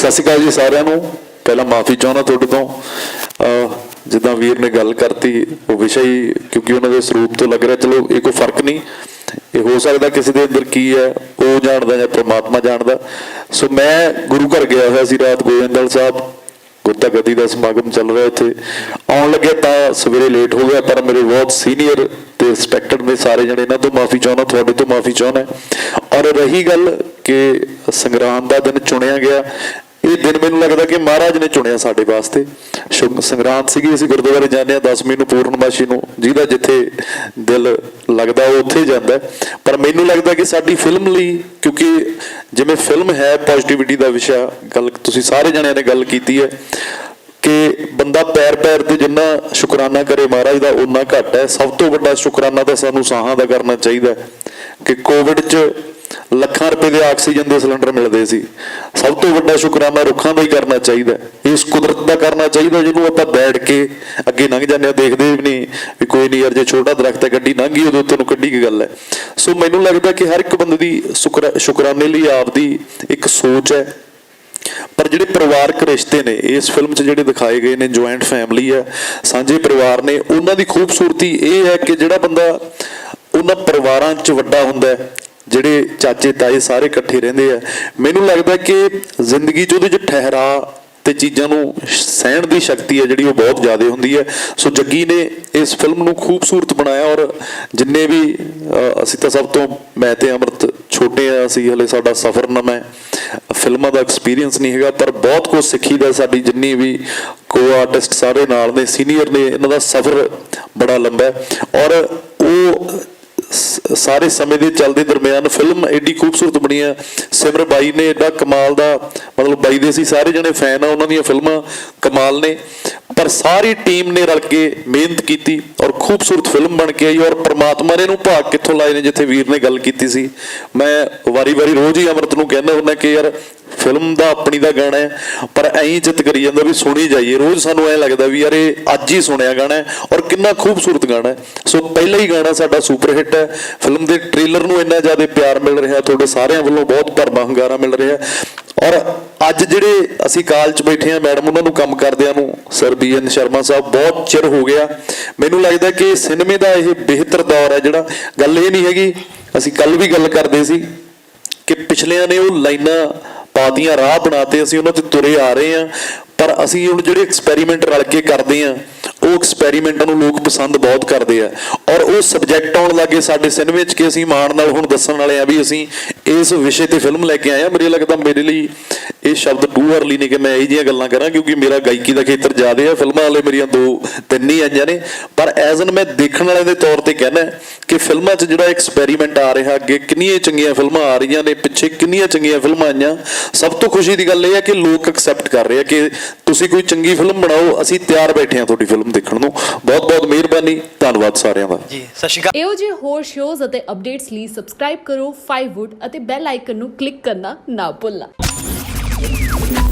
ਸਤਿ ਸ਼੍ਰੀ ਅਕਾਲ ਜੀ ਸਾਰਿਆਂ ਨੂੰ। ਪਹਿਲਾਂ ਮਾਫੀ ਚਾਹੁੰਦਾ ਤੁਹਾਡੇ ਤੋਂ। ਅਹ ਜਿੱਦਾਂ ਵੀਰ ਨੇ ਗੱਲ ਕਰਤੀ, ਉਹ ਵਿਸ਼ਾ ਹੀ ਕਿਉਂਕਿ ਉਹਨਾਂ ਦੇ ਸਰੂਪ ਤੋਂ ਲੱਗ ਰਿਹਾ, ਚਲੋ ਇਹ ਕੋਈ ਫ਼ਰਕ ਨਹੀਂ। ਇਹ ਹੋ ਸਕਦਾ ਕਿਸੇ ਦੇ ਅੰਦਰ ਕੀ ਹੈ, ਉਹ ਜਾਣਦਾ ਜਾਂ ਪ੍ਰਮਾਤਮਾ ਜਾਣਦਾ। ਸੋ ਮੈਂ ਗੁਰੂ ਘਰ ਗਿਆ ਹੋਇਆ ਸੀ ਰਾਤ ਗੋਇੰਦਲ ਸਾਹਿਬ ਗੁਰਤਾ ਗੱਦੀ ਦਾ ਸਮਾਗਮ ਚੱਲ ਰਿਹਾ ਇੱਥੇ। ਆਉਣ ਲੱਗੇ ਤਾਂ ਸਵੇਰੇ ਲੇਟ ਹੋ ਗਿਆ, ਪਰ ਮੇਰੇ ਬਹੁਤ ਸੀਨੀਅਰ ਤੇ ਰਿਸਪੈਕਟਡ ਨੇ ਸਾਰੇ ਜਣੇ। ਇਹਨਾਂ ਤੋਂ ਮਾਫੀ ਚਾਹੁੰਦਾ, ਤੁਹਾਡੇ ਤੋਂ ਮਾਫੀ ਚਾਹੁੰਦਾ। ਔਰ ਰਹੀ ਗੱਲ ਕਿ ਸੰਗਰਾਮ ਦਾ ਦਿਨ ਚੁਣਿਆ ਗਿਆ ਇਹ ਦਿਨ ਮੈਨੂੰ ਲੱਗਦਾ ਕਿ ਮਹਾਰਾਜ ਨੇ ਚੁਣਿਆ ਸਾਡੇ ਵਾਸਤੇ। ਸ਼ੁਭ ਸੰਗਰਾਂਦ ਸੀਗੀ, ਅਸੀਂ ਗੁਰਦੁਆਰੇ ਜਾਂਦੇ ਆ 10ਵੀਂ ਨੂੰ, ਪੂਰਨਮਾਸ਼ੀ ਨੂੰ, ਜਿਹਦਾ ਜਿੱਥੇ ਦਿਲ ਲੱਗਦਾ ਉਹ ਉੱਥੇ ਜਾਂਦਾ ਪਰ ਮੈਨੂੰ ਲੱਗਦਾ ਕਿ ਸਾਡੀ ਫਿਲਮ ਲਈ, ਕਿਉਂਕਿ ਜਿਵੇਂ ਫਿਲਮ ਹੈ ਪੋਜ਼ਿਟਿਵਿਟੀ ਦਾ ਵਿਸ਼ਾ, ਗੱਲ ਤੁਸੀਂ ਸਾਰੇ ਜਣਿਆਂ ਨੇ ਗੱਲ ਕੀਤੀ ਹੈ, ਕਿ ਬੰਦਾ ਪੈਰ ਪੈਰ ਤੇ ਜਿੰਨਾ ਸ਼ੁਕਰਾਨਾ ਕਰੇ ਮਹਾਰਾਜ ਦਾ ਉਨਾ ਘੱਟ ਹੈ। ਸਭ ਤੋਂ ਵੱਡਾ ਸ਼ੁਕਰਾਨਾ ਤਾਂ ਸਾਨੂੰ ਸਾਹਾਂ ਦਾ ਕਰਨਾ ਚਾਹੀਦਾ ਕਿ ਕੋਵਿਡ 'ਚ ਲੱਖਾਂ ਰੁਪਏ ਦੇ ਆਕਸੀਜਨ ਦੇ ਸਿਲੰਡਰ ਮਿਲਦੇ ਸੀ। ਸਭ ਤੋਂ ਵੱਡਾ ਸ਼ੁਕਰਾਨਾ ਰੁੱਖਾਂ ਦਾ ਹੀ ਕਰਨਾ ਚਾਹੀਦਾ ਇਸ ਕੁਦਰਤ ਦਾ ਕਰਨਾ ਚਾਹੀਦਾ ਜਿਹਨੂੰ ਆਪਾਂ ਬੈਠ ਕੇ ਅੱਗੇ ਲੰਘ ਜਾਂਦੇ ਆ ਦੇਖਦੇ ਵੀ ਨਹੀਂ ਵੀ ਕੋਈ ਨਹੀਂ ਯਾਰ, ਜੇ ਛੋਟਾ ਦਰਖਤ ਹੈ, ਗੱਡੀ ਲੰਘ ਗਈ ਉਹਦੇ ਉੱਤੇ ਨੂੰ ਕੱਢੀ ਕੀ ਗੱਲ ਹੈ। ਸੋ ਮੈਨੂੰ ਲੱਗਦਾ ਕਿ ਹਰ ਇੱਕ ਬੰਦੇ ਦੀ ਸ਼ੁਕਰ, ਸ਼ੁਕਰਾਨੇ ਲਈ ਆਪਦੀ ਇੱਕ ਸੋਚ ਹੈ। ਪਰ ਜਿਹੜੇ ਪਰਿਵਾਰਕ ਰਿਸ਼ਤੇ ਨੇ, ਇਸ ਫਿਲਮ 'ਚ ਜਿਹੜੇ ਦਿਖਾਏ ਗਏ ਨੇ ਜੁਆਇੰਟ ਫੈਮਿਲੀ ਹੈ, ਸਾਂਝੇ ਪਰਿਵਾਰ ਨੇ, ਉਹਨਾਂ ਦੀ ਖੂਬਸੂਰਤੀ ਇਹ ਹੈ ਕਿ ਜਿਹੜਾ ਬੰਦਾ ਉਹਨਾਂ ਪਰਿਵਾਰਾਂ 'ਚ ਵੱਡਾ ਹੁੰਦਾ ਜਿਹੜੇ ਚਾਚੇ, ਤਾਏ ਸਾਰੇ ਇਕੱਠੇ ਰਹਿੰਦੇ ਆ। ਮੈਨੂੰ ਲੱਗਦਾ ਕਿ ਜ਼ਿੰਦਗੀ 'ਚ ਉਹਦੇ 'ਚ ਠਹਿਰਾ ਤੇ ਚੀਜ਼ਾਂ ਨੂੰ ਸਹਿਣ ਦੀ ਸ਼ਕਤੀ ਹੈ ਜਿਹੜੀ ਉਹ ਬਹੁਤ ਜ਼ਿਆਦਾ ਹੁੰਦੀ ਹੈ ਸੋ ਜੱਗੀ ਨੇ ਇਸ ਫਿਲਮ ਨੂੰ ਖੂਬਸੂਰਤ ਬਣਾਇਆ ਔਰ ਜਿੰਨੇ ਵੀ ਅਸੀਂ ਤਾਂ ਸਭ ਤੋਂ ਮੈਂ ਤੇ ਅਮਰਤ ਛੋਟੇ ਆ, ਅਸੀਂ ਹਲੇ ਸਾਡਾ ਸਫ਼ਰ ਨਵਾਂ ਹੈ ਫਿਲਮਾਂ ਦਾ ਐਕਸਪੀਰੀਅੰਸ ਨਹੀਂ ਹੈਗਾ, ਪਰ ਬਹੁਤ ਕੁਝ ਸਿੱਖੀਦਾ ਸਾਡੀ ਜਿੰਨੀ ਵੀ ਕੋ ਆਰਟਿਸਟ ਸਾਰੇ ਨਾਲ ਨੇ ਸੀਨੀਅਰ ਨੇ, ਇਹਨਾਂ ਦਾ ਸਫ਼ਰ ਬੜਾ ਲੰਬਾ ਹੈ। ਔਰ ਉਹ ਸਾਰੇ ਸਮੇਂ ਦੇ ਚੱਲਦੇ ਦਰਮਿਆਨ ਫਿਲਮ ਐਡੀ ਖੂਬਸੂਰਤ ਬਣੀ ਆ। ਸਿਮਰ ਬਾਈ ਨੇ ਐਡਾ ਕਮਾਲ ਦਾ, ਮਤਲਬ ਬਾਈ ਦੇ ਸੀ ਸਾਰੇ ਜਣੇ ਫੈਨ ਆ, ਉਹਨਾਂ ਦੀਆਂ ਫਿਲਮਾਂ ਕਮਾਲ ਨੇ। ਪਰ ਸਾਰੀ ਟੀਮ ਨੇ ਰਲ ਕੇ ਮਿਹਨਤ ਕੀਤੀ ਔਰ ਖੂਬਸੂਰਤ ਫਿਲਮ ਬਣ ਕੇ ਆਈ ਔਰ ਪ੍ਰਮਾਤਮਾ ਨੇ ਇਹਨੂੰ ਭਾਗ ਕਿੱਥੋਂ ਲਾਏ ਨੇ, ਜਿੱਥੇ ਵੀਰ ਨੇ ਗੱਲ ਕੀਤੀ ਸੀ। ਮੈਂ ਵਾਰੀ-ਵਾਰੀ ਰੋਜ਼ ਹੀ ਅਮਰਤ ਨੂੰ ਕਹਿੰਦਾ ਹੁੰਦਾ ਕਿ ਯਾਰ ਫਿਲਮ ਦਾ ਆਪਣੀ ਦਾ ਗਾਣਾ ਹੈ, ਪਰ ਐਂ ਚਿੱਤ ਕਰੀ ਜਾਂਦਾ ਵੀ ਸੁਣੀ ਜਾਈਏ। ਰੋਜ਼ ਸਾਨੂੰ ਐਂ ਲੱਗਦਾ ਵੀ ਯਾਰ ਇਹ ਅੱਜ ਹੀ ਸੁਣਿਆ ਗਾਣਾ ਹੈ ਔਰ ਕਿੰਨਾ ਖੂਬਸੂਰਤ ਗਾਣਾ ਹੈ। ਸੋ ਪਹਿਲਾ ਹੀ ਗਾਣਾ ਸਾਡਾ ਸੁਪਰ ਹਿੱਟ ਹੈ। ਫਿਲਮ ਦੇ ਟ੍ਰੇਲਰ ਨੂੰ ਇੰਨਾ ਜ਼ਿਆਦਾ ਪਿਆਰ ਮਿਲ ਰਿਹਾ, ਤੁਹਾਡੇ ਸਾਰਿਆਂ ਵੱਲੋਂ ਬਹੁਤ ਭਰਮਾ ਹੰਗਾਰਾ ਮਿਲ ਰਿਹਾ ਔਰ ਅੱਜ ਜਿਹੜੇ ਅਸੀਂ ਕਾਲ 'ਚ ਬੈਠੇ ਆ ਮੈਡਮ, ਉਹਨਾਂ ਨੂੰ ਕੰਮ ਕਰਦਿਆਂ ਨੂੰ ਸਰ ਬੀਐਨ ਸ਼ਰਮਾ ਸਾਹਿਬ, ਬਹੁਤ ਚਿਰ ਹੋ ਗਿਆ। ਮੈਨੂੰ ਲੱਗਦਾ ਕਿ ਸਿਨੇਮੇ ਦਾ ਇਹ ਬਿਹਤਰ ਦੌਰ ਹੈ ਜਿਹੜਾ। ਗੱਲ ਇਹ ਨਹੀਂ ਹੈਗੀ, ਅਸੀਂ ਕੱਲ ਵੀ ਗੱਲ ਕਰਦੇ ਸੀ ਕਿ ਪਿਛਲਿਆਂ ਨੇ ਉਹ ਲਾਈਨਾਂ ਪਾਤੀਆਂ ਰਾਹ ਬਣਾਤੇ ਅਸੀਂ ਉਹਨਾਂ ਤੇ ਤੁਰੇ ਆ ਰਹੇ ਆ ਪਰ ਅਸੀਂ ਹੁਣ ਜਿਹੜੇ ਐਕਸਪੈਰੀਮੈਂਟ ਰਲ ਕੇ ਕਰਦੇ ਆ ਉਹ ਐਕਸਪੈਰੀਮੈਂਟਾਂ ਨੂੰ ਲੋਕ ਪਸੰਦ ਬਹੁਤ ਕਰਦੇ ਆ। ਔਰ ਉਹ ਸਬਜੈਕਟ ਆਉਣ ਲੱਗੇ ਸਾਡੇ ਸਿਨੇਮੇ 'ਚ ਕਿ ਅਸੀਂ ਮਾਣ ਨਾਲ ਹੁਣ ਦੱਸਣ ਵਾਲੇ ਆ ਵੀ ਅਸੀਂ ਇਸ ਵਿਸ਼ੇ ਤੇ ਫਿਲਮ ਲੈ ਕੇ ਆਏ ਆ ਮੇਰੇ ਲੱਗਦਾ ਮੇਰੇ ਲਈ ਇਹ ਸ਼ਬਦ ਟੂ ਅਰਲੀ ਨਹੀਂ ਕਿ ਮੈਂ ਇਹ ਜਿਹੀਆਂ ਗੱਲਾਂ ਕਰਾਂ ਕਿਉਂਕਿ ਮੇਰਾ ਗਾਇਕੀ ਦਾ ਖੇਤਰ ਜ਼ਿਆਦਾ ਹੈ ਫਿਲਮਾਂ ਵਾਲੇ ਮੇਰੀਆਂ ਦੋ ਤਿੰਨ ਹੀ ਆਈਆਂ ਨੇ। ਪਰ ਐਜ਼ ਐਨ ਮੈਂ ਦੇਖਣ ਵਾਲੇ ਦੇ ਤੌਰ ਤੇ ਕਹਿੰਦਾ ਕਿ ਫਿਲਮਾਂ 'ਚ ਜਿਹੜਾ ਐਕਸਪੈਰੀਮੈਂਟ ਆ ਰਿਹਾ ਅੱਗੇ ਕਿੰਨੀਆਂ ਚੰਗੀਆਂ ਫਿਲਮਾਂ ਆ ਰਹੀਆਂ ਨੇ ਪਿੱਛੇ ਕਿੰਨੀਆਂ ਚੰਗੀਆਂ ਫਿਲਮਾਂ ਆਈਆਂ ਸਭ ਤੋਂ ਖੁਸ਼ੀ ਦੀ ਗੱਲ ਇਹ ਹੈ ਕਿ ਲੋਕ ਐਕਸੈਪਟ ਕਰ ਰਹੇ ਆ ਕਿ ਤੁਸੀਂ ਕੋਈ ਚੰਗੀ ਫਿਲਮ ਬਣਾਓ ਅਸੀਂ ਤਿਆਰ ਬੈਠੇ ਹਾਂ ਤੁਹਾਡੀ ਫਿਲਮ ਦੇਖਣ ਨੂੰ। ਬਹੁਤ ਬਹੁਤ ਮਿਹਰਬਾਨੀ ਧੰਨਵਾਦ ਸਾਰਿਆਂ ਦਾ। ਜੀ ਸਤਿ ਸ਼੍ਰੀ ਅਕਾਲ। ਇਹੋ ਜਿਹੇ ਹੋਰ ਸ਼ੋਜ਼ ਅਤੇ ਅਪਡੇਟਸ ਲਈ ਸਬਸਕ੍ਰਾਈਬ ਕਰੋ 5wood ਅਤੇ ਬੈਲ ਆਈਕਨ ਨੂੰ ਕਲਿੱਕ ਕਰਨਾ ਨਾ ਭੁੱਲਣਾ। Thank you.